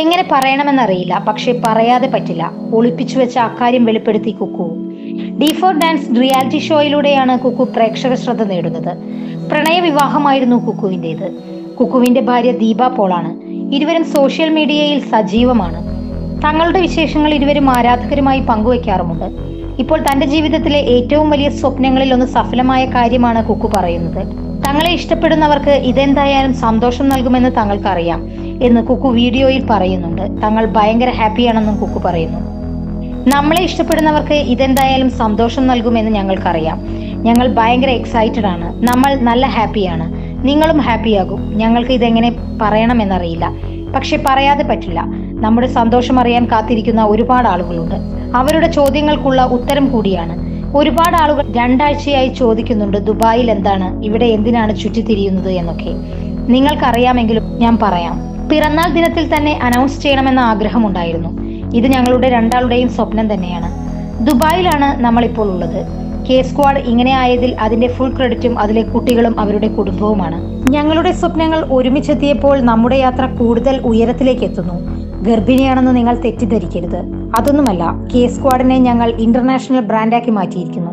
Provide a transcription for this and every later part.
എങ്ങനെ പറയണമെന്നറിയില്ല. പക്ഷെ പറയാതെ പറ്റില്ല. ഒളിപ്പിച്ചു വെച്ച അക്കാര്യം വെളിപ്പെടുത്തി Kukku. D four dance reality ഷോയിലൂടെയാണ് Kukku പ്രേക്ഷക ശ്രദ്ധ നേടുന്നത്. പ്രണയ വിവാഹമായിരുന്നു കുക്കുവിന്റെത് കുക്കുവിന്റെ ഭാര്യ ദീപ പോളാണ്. ഇരുവരും സോഷ്യൽ മീഡിയയിൽ സജീവമാണ്. തങ്ങളുടെ വിശേഷങ്ങൾ ഇരുവരും ആരാധകരുമായി പങ്കുവയ്ക്കാറുമുണ്ട് ഇപ്പോൾ തന്റെ ജീവിതത്തിലെ ഏറ്റവും വലിയ സ്വപ്നങ്ങളിൽ ഒന്ന് സഫലമായ കാര്യമാണ് കുക്കു പറയുന്നത്. തങ്ങളെ ഇഷ്ടപ്പെടുന്നവർക്ക് ഇതെന്തായാലും സന്തോഷം നൽകുമെന്ന് തങ്ങൾക്കറിയാം എന്ന് കുക്കു വീഡിയോയിൽ പറയുന്നുണ്ട്. തങ്ങൾ ഭയങ്കര ഹാപ്പിയാണെന്നും കുക്കു പറയുന്നു. നമ്മളെ ഇഷ്ടപ്പെടുന്നവർക്ക് ഇതെന്തായാലും സന്തോഷം നൽകുമെന്ന് ഞങ്ങൾക്കറിയാം. ഞങ്ങൾ ഭയങ്കര എക്സൈറ്റഡ് ആണ്. നമ്മൾ നല്ല ഹാപ്പിയാണ്. നിങ്ങളും ഹാപ്പിയാകും. ഞങ്ങൾക്ക് ഇതെങ്ങനെ പറയണമെന്നറിയില്ല. പക്ഷെ പറയാതെ പറ്റില്ല. നമ്മുടെ സന്തോഷം അറിയാൻ കാത്തിരിക്കുന്ന ഒരുപാട് ആളുകളുണ്ട്. അവരുടെ ചോദ്യങ്ങൾക്കുള്ള ഉത്തരം കൂടിയാണ്. ഒരുപാട് ആളുകൾ രണ്ടാഴ്ചയായി ചോദിക്കുന്നുണ്ട് ദുബായിൽ എന്താണ് ഇവിടെ എന്തിനാണ് ചുറ്റിത്തിരിയുന്നത് എന്നൊക്കെ. നിങ്ങൾക്കറിയാമെങ്കിലും ഞാൻ പറയാം. പിറന്നാൾ ദിനത്തിൽ തന്നെ അനൗൺസ് ചെയ്യണമെന്ന ആഗ്രഹമുണ്ടായിരുന്നു. ഇത് ഞങ്ങളുടെ രണ്ടാളുടെയും സ്വപ്നം തന്നെയാണ്. ദുബായിലാണ് നമ്മളിപ്പോൾ ഉള്ളത്. കെ സ്ക്വാഡ് ഇങ്ങനെ ആയതിൽ അതിന്റെ ഫുൾ ക്രെഡിറ്റും അതിലെ കുട്ടികളും അവരുടെ കുടുംബവുമാണ്. ഞങ്ങളുടെ സ്വപ്നങ്ങൾ ഒരുമിച്ചെത്തിയപ്പോൾ നമ്മുടെ യാത്ര കൂടുതൽ ഉയരത്തിലേക്ക് എത്തുന്നു. ഗർഭിണിയാണെന്ന് നിങ്ങൾ തെറ്റിദ്ധരിക്കരുത്. അതൊന്നുമല്ല കെ സ്ക്വാഡിനെ ഞങ്ങൾ ഇന്റർനാഷണൽ ബ്രാൻഡാക്കി മാറ്റിയിരിക്കുന്നു.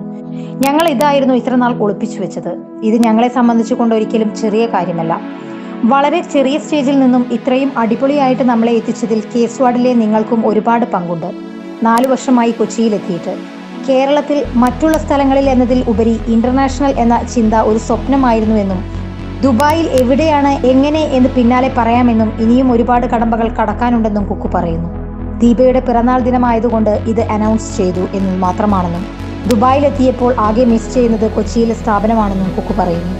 ഞങ്ങൾ ഇതായിരുന്നു ഇത്ര നാൾ ഒളിപ്പിച്ചു വെച്ചത്. ഇത് ഞങ്ങളെ സംബന്ധിച്ചുകൊണ്ട് ഒരിക്കലും ചെറിയ കാര്യമല്ല. വളരെ ചെറിയ സ്റ്റേജിൽ നിന്നും ഇത്രയും അടിപൊളിയായിട്ട് നമ്മളെ എത്തിച്ചതിൽ കെ സ്വാഡിലെ നിങ്ങൾക്കും ഒരുപാട് പങ്കുണ്ട്. നാലു വർഷമായി കൊച്ചിയിലെത്തിയിട്ട്. കേരളത്തിൽ മറ്റുള്ള സ്ഥലങ്ങളിൽ എന്നതിൽ ഉപരി ഇന്റർനാഷണൽ എന്ന ചിന്ത ഒരു സ്വപ്നമായിരുന്നുവെന്നും ദുബായിൽ എവിടെയാണ് എങ്ങനെ എന്ന് പിന്നാലെ പറയാമെന്നും ഇനിയും ഒരുപാട് കടമ്പകൾ കടക്കാനുണ്ടെന്നും കുക്കു പറയുന്നു. ദീപയുടെ പിറന്നാൾ ദിനമായതുകൊണ്ട് ഇത് അനൗൺസ് ചെയ്തു എന്നും മാത്രമാണെന്നും ദുബായിലെത്തിയപ്പോൾ ആകെ മിസ് ചെയ്യുന്നത് കൊച്ചിയിലെ സ്ഥാപനമാണെന്നും കുക്കു പറയുന്നു.